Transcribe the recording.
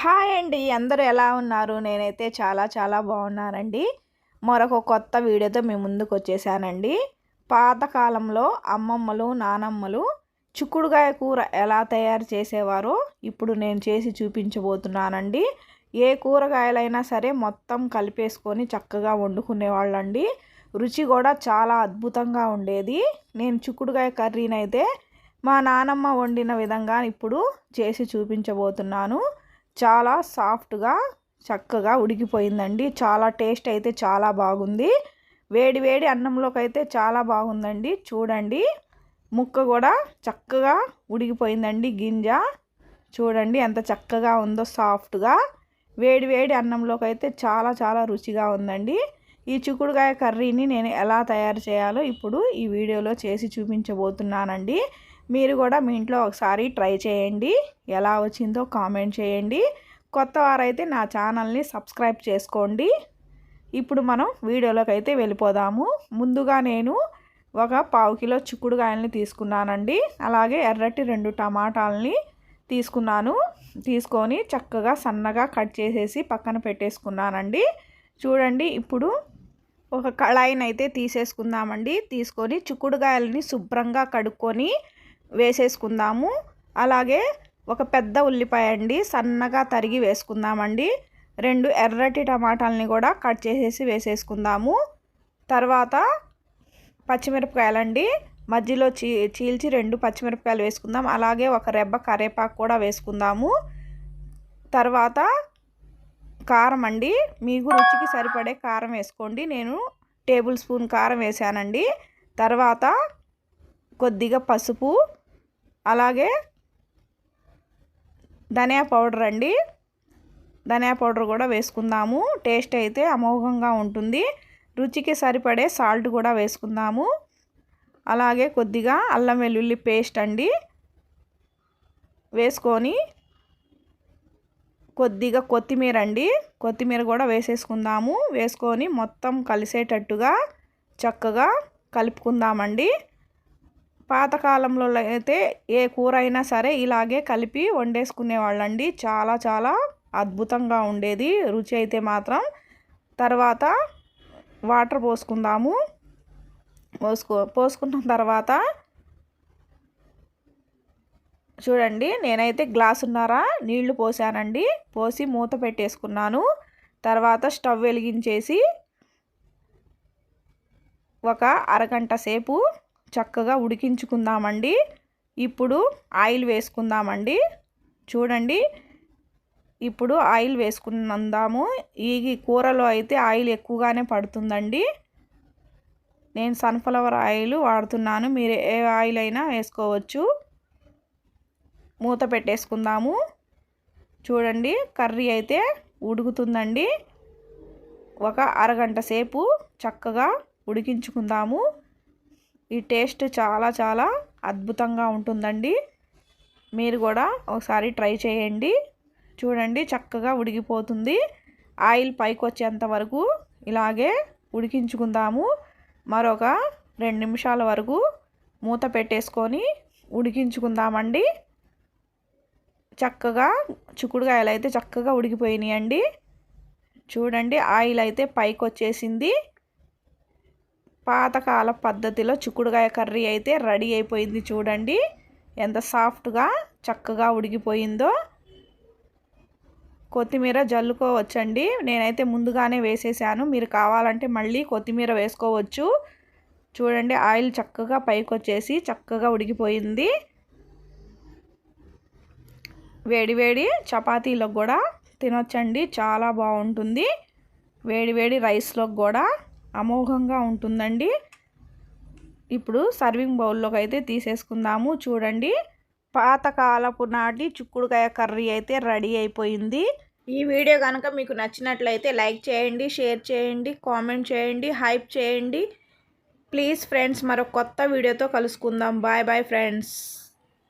Hi అండి. అందరూ ఎలా ఉన్నారు? నేనైతే చాలా చాలా బాగున్నానండి. మరొక కొత్త వీడియోతో మీ ముందుకు వచ్చేసానండి. పాతకాలంలో అమ్మమ్మలు నానమ్మలు చిక్కుడుగాయ కూర ఎలా తయారు చేసేవారో ఇప్పుడు నేను చేసి చూపించబోతున్నానండి. ఏ కూరగాయలైనా సరే మొత్తం కలిపేసుకొని చక్కగా వండుకునేవాళ్ళండి. రుచి కూడా చాలా అద్భుతంగా ఉండేది. నేను చిక్కుడుగాయ కర్రీనైతే మా నానమ్మ వండిన విధంగా ఇప్పుడు చేసి చూపించబోతున్నాను. చాలా సాఫ్ట్గా చక్కగా ఉడికిపోయిందండి. చాలా టేస్ట్ అయితే చాలా బాగుంది. వేడి వేడి అన్నంలోకి అయితే చాలా బాగుందండి. చూడండి ముక్క కూడా చక్కగా ఉడికిపోయిందండి గింజ. చూడండి ఎంత చక్కగా ఉందో సాఫ్ట్గా. వేడి వేడి అన్నంలోకి అయితే చాలా చాలా రుచిగా ఉందండి. ఈ చిక్కుడుకాయ కర్రీని నేను ఎలా తయారు చేయాలో ఇప్పుడు ఈ వీడియోలో చేసి చూపించబోతున్నానండి. మీరు కూడా మీ ఇంట్లో ఒకసారి ట్రై చేయండి. ఎలా వచ్చిందో కామెంట్ చేయండి. కొత్త వారైతే నా ఛానల్ని సబ్స్క్రైబ్ చేసుకోండి. ఇప్పుడు మనం వీడియోలోకి అయితే వెళ్ళిపోదాము. ముందుగా నేను ఒక పావు కిలో చిక్కుడుకాయలని తీసుకున్నానండి. అలాగే ఎర్రటి రెండు టమాటాలని తీసుకున్నాను. తీసుకొని చక్కగా సన్నగా కట్ చేసేసి పక్కన పెట్టేసుకున్నానండి. చూడండి ఇప్పుడు ఒక కళాయిని అయితే తీసేసుకుందామండి. తీసుకొని చిక్కుడుకాయలని శుభ్రంగా కడుక్కొని వేసేసుకుందాము. అలాగే ఒక పెద్ద ఉల్లిపాయ అండి సన్నగా తరిగి వేసుకుందామండి. రెండు ఎర్రటి టమాటాలని కూడా కట్ చేసేసి వేసేసుకుందాము. తర్వాత పచ్చిమిరపకాయలండి. మధ్యలో చీ చీల్చి రెండు పచ్చిమిరపకాయలు వేసుకుందాం. అలాగే ఒక రెబ్బ కరేపాకు కూడా వేసుకుందాము. తర్వాత కారం అండి. మీకు రుచికి సరిపడే కారం వేసుకోండి. నేను టేబుల్ స్పూన్ కారం వేసానండి తర్వాత కొద్దిగా పసుపు అలాగే ధనియా పౌడర్ అండి. ధనియా పౌడర్ కూడా వేసుకుందాము. టేస్ట్ అయితే అమోఘంగా ఉంటుంది. రుచికి సరిపడే సాల్ట్ కూడా వేసుకుందాము. అలాగే కొద్దిగా అల్లం వెల్లుల్లి పేస్ట్ అండి. వేసుకొని కొద్దిగా కొత్తిమీర అండి. కొత్తిమీర కూడా వేసేసుకుందాము. వేసుకొని మొత్తం కలిసేటట్టుగా చక్కగా కలుపుకుందామండి. పాతకాలంలో అయితే ఏ కూర అయినా సరే ఇలాగే కలిపి వండేసుకునేవాళ్ళండి. చాలా చాలా అద్భుతంగా ఉండేది. రుచి అయితే మాత్రం. తర్వాత వాటర్ పోసుకుందాము. పోసుకో పోసుకున్న తర్వాత చూడండి నేనైతే గ్లాసున్నర నీళ్ళు పోసానండి. పోసి మూత పెట్టేసుకున్నాను. తర్వాత స్టవ్ వెలిగించేసి ఒక అరగంట సేపు చక్కగా ఉడికించుకుందామండి. ఇప్పుడు ఆయిల్ వేసుకుందామండి. చూడండి. ఇప్పుడు ఆయిల్ వేసుకుందాము ఈ కూరలో అయితే ఆయిల్ ఎక్కువగానే పడుతుందండి. నేను సన్ఫ్లవర్ ఆయిల్ వాడుతున్నాను. మీరు ఏ ఆయిల్ అయినా వేసుకోవచ్చు. మూత పెట్టేసుకుందాము. చూడండి. కర్రీ అయితే ఉడుకుతుందండి. ఒక అరగంట సేపు చక్కగా ఉడికించుకుందాము. ఈ టేస్ట్ చాలా చాలా అద్భుతంగా ఉంటుందండి. మీరు కూడా ఒకసారి ట్రై చేయండి. చూడండి చక్కగా ఉడికిపోతుంది. ఆయిల్ పైకి వచ్చేంత వరకు ఇలాగే ఉడికించుకుందాము. మరొక రెండు నిమిషాల వరకు మూత పెట్టేసుకొని ఉడికించుకుందామండి. చక్కగా చిక్కుడుకాయలు అయితే చక్కగా ఉడికిపోయినాయండి. చూడండి ఆయిల్ అయితే పైకి వచ్చేసింది. పాతకాల పద్ధతిలో చిక్కుడుకాయ కర్రీ అయితే రెడీ అయిపోయింది చూడండి. ఎంత సాఫ్ట్గా చక్కగా ఉడికిపోయిందో. కొత్తిమీర జల్లుకోవచ్చండి. నేనైతే ముందుగానే వేసేసాను. మీరు కావాలంటే మళ్ళీ కొత్తిమీర వేసుకోవచ్చు. చూడండి ఆయిల్ చక్కగా పైకి వచ్చేసి చక్కగా ఉడికిపోయింది. వేడివేడి చపాతీలకు కూడా తినొచ్చండి. చాలా బాగుంటుంది. వేడివేడి రైస్లోకి కూడా అమోఘంగా ఉంటుందండి. ఇప్పుడు సర్వింగ్ బౌల్లోకి అయితే తీసేసుకుందాము. చూడండి. పాతకాలపు నాటి చిక్కుడుకాయ కర్రీ అయితే రెడీ అయిపోయింది. ఈ వీడియో కనుక మీకు నచ్చినట్లయితే లైక్ చేయండి షేర్ చేయండి కామెంట్ చేయండి హైప్ చేయండి. ప్లీజ్ ఫ్రెండ్స్ మరో కొత్త వీడియోతో కలుసుకుందాం. Bye bye friends.